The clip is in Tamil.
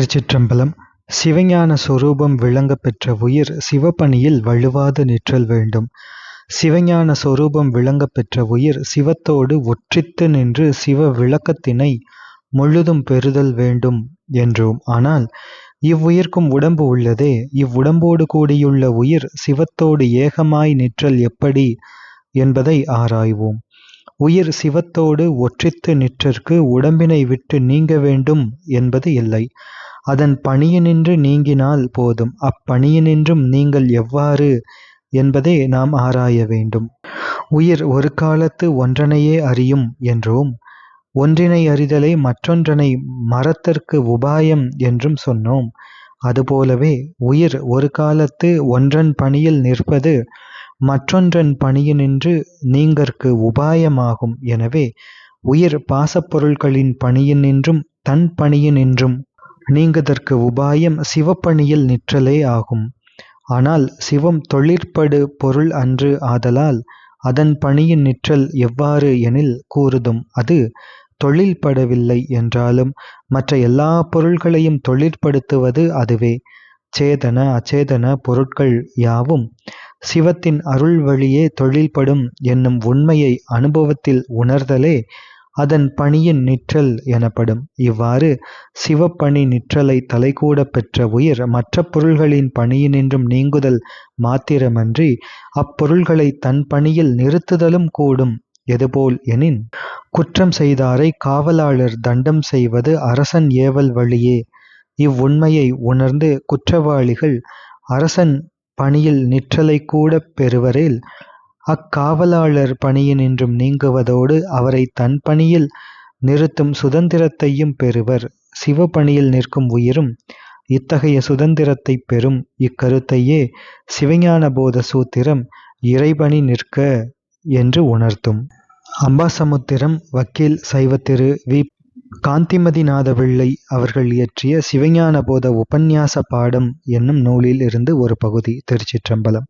திருச்சிற்றம்பலம் சிவஞான சொரூபம் விளங்க பெற்ற உயிர் சிவப்பணியில் வழுவாது நிற்றல் வேண்டும். சிவஞான சொரூபம் விளங்க பெற்ற உயிர் சிவத்தோடு ஒற்றித்து நின்று சிவ விளக்கத்தினை முழுதும் பெறுதல் வேண்டும் என்றோம். ஆனால் இவ்வுயிர்க்கும் உடம்பு உள்ளதே இவ்வுடம்போடு கூடியுள்ள உயிர் சிவத்தோடு ஏகமாய் நிற்றல் எப்படி என்பதை ஆராய்வோம். உயிர் சிவத்தோடு ஒற்றித்து நிற்றற்கு உடம்பினை விட்டு நீங்க வேண்டும் என்பது இல்லை. அதன் பணியினின்று நீங்கினால் போதும். அப்பணியினின்றும் நீங்கள் எவ்வாறு என்பதை நாம் ஆராய வேண்டும். உயிர் ஒரு காலத்து ஒன்றனையே அறியும் என்றோம் ஒன்றினை அறிதலை மற்றொன்றனை மரத்திற்கு உபாயம் என்றும் சொன்னோம். அதுபோலவே உயிர் ஒரு காலத்து ஒன்றன் பணியில் நிற்பது மற்றொன்றன் பணியினின்று நீங்கற்கு உபாயமாகும். எனவே உயிர் பாசப்பொருள்களின் பணியினின்றும் தன் பணியினின்றும் நீங்குதற்கு உபாயம் சிவப்பணியில் நிற்றலே ஆகும். ஆனால் சிவம் தொழிற்படு பொருள் அன்று ஆதலால் அதன் பணியின் நிற்றல் எவ்வாறு எனில் கூறுதும். அது தொழில்படவில்லை என்றாலும் மற்ற எல்லா பொருள்களையும் தொழிற்படுத்துவது அதுவே. சேதன அச்சேதன பொருட்கள் யாவும் சிவத்தின் அருள் வழியே தொழில்படும் என்னும் உண்மையை அனுபவத்தில் உணர்தலே அதன் பணியின் நிற்றல் எனப்படும். இவ்வாறு சிவப்பணி நிற்றலை தலைகூடப் பெற்ற உயிர் மற்ற பொருள்களின் பணியினின்றும் நீங்குதல் மாத்திரமன்றி அப்பொருள்களை தன் பணியில் நிறுத்துதலும் கூடும். எதுபோல் எனின் குற்றம் செய்தாரை காவலாளர் தண்டம் செய்வது அரசன் ஏவல் வழியே. இவ்வுண்மையை உணர்ந்து குற்றவாளிகள் அரசன் பணியில் நிற்றலை கூட பெறுவரேல் அக்காவலாளர் பணியினின்றும் நீங்குவதோடு அவரை தன் பணியில் நிறுத்தும் சுதந்திரத்தையும் பெறுவர். சிவபணியில் நிற்கும் உயிரும் இத்தகைய சுதந்திரத்தைப் பெறும். இக்கருத்தையே சிவஞான போத சூத்திரம் இறைபணி நிற்க என்று உணர்த்தும். அம்பாசமுத்திரம் வக்கீல் சைவத்திரு வி. காந்திமதிநாத பிள்ளை அவர்கள் இயற்றிய சிவஞான போத உபன்யாச பாடம் என்னும் நூலில் இருந்து ஒரு பகுதி திருச்சிற்றம்பலம்.